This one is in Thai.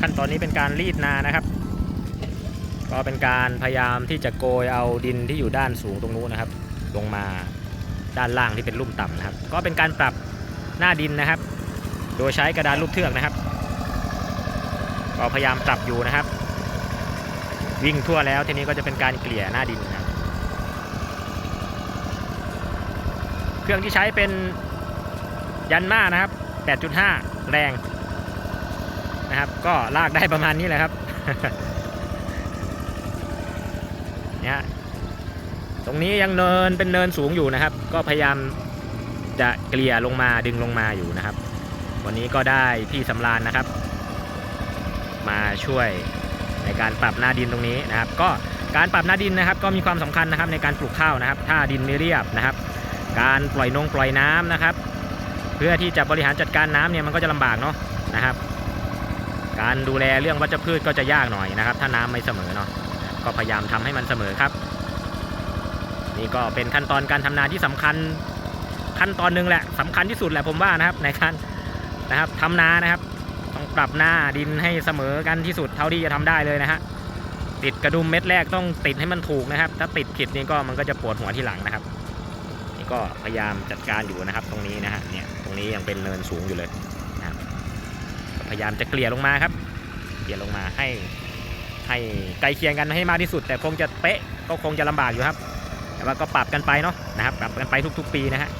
ขั้นตอนนี้เป็นการรีดนานะครับ ก็เป็นการพยายามที่จะโกยเอาดินที่อยู่ด้านสูงตรงนู้นนะครับ ลงมาด้านล่างที่เป็นลุ่มต่ำนะครับ ก็เป็นการปรับหน้าดินนะครับ โดยใช้กระดานลูกเทือกนะครับก็พยายามปรับอยู่นะครับ วิ่งทั่วแล้วทีนี้ก็จะเป็นการเกลี่ยหน้าดินนะครับเครื่องที่ใช้เป็นยันมานะครับ 8.5 แรง นะครับ ก็ลากได้ประมาณนี้แหละครับเนี่ยฮะตรงนี้ยังเนินเป็นเนินสูงอยู่นะครับ ก็พยายามจะเกลี่ยลงมาดึงลงมาอยู่นะครับ วันนี้ก็ได้พี่สำราญนะครับ มาช่วยในการปรับหน้าดินตรงนี้นะครับ ก็การปรับหน้าดินนะครับ ก็มีความสำคัญนะครับในการปลูกข้าวนะครับ ถ้าดินไม่เรียบนะครับ การปล่อยนงปล่อยน้ำนะครับ เพื่อที่จะบริหารจัดการน้ำเนี่ยมันก็จะลำบากเนาะนะครับ การดูแลเรื่องวัชพืชก็จะยากหน่อยนะครับ ถ้าน้ำไม่เสมอเนาะก็พยายามทำให้มันเสมอครับ นี่ก็เป็นขั้นตอนการทำนาที่สำคัญขั้นตอนหนึ่งแหละสำคัญที่สุดแหละผมว่านะครับในการนะครับทำนานะครับ ต้องปรับหน้าดินให้เสมอกันที่สุดเท่าที่จะทำได้เลยนะฮะติดกระดุมเม็ดแรกต้องติดให้มันถูกนะครับ ถ้าติดผิดนี่ก็มันก็จะปวดหัวที่หลังนะครับ นี่ก็พยายามจัดการอยู่นะครับ ตรงนี้นะฮะเนี่ยตรงนี้ยังเป็นเนินสูงอยู่เลย พยายามจะเกลี่ยลงมาครับ เกลี่ยลงมาให้ ให้ใกล้เคียงกันให้มากที่สุด แต่คงจะเป๊ะก็คงจะลำบากอยู่ครับ แต่ว่าก็ปรับกันไปเนาะนะครับ ปรับกันไปทุก ๆ ปีนะฮะ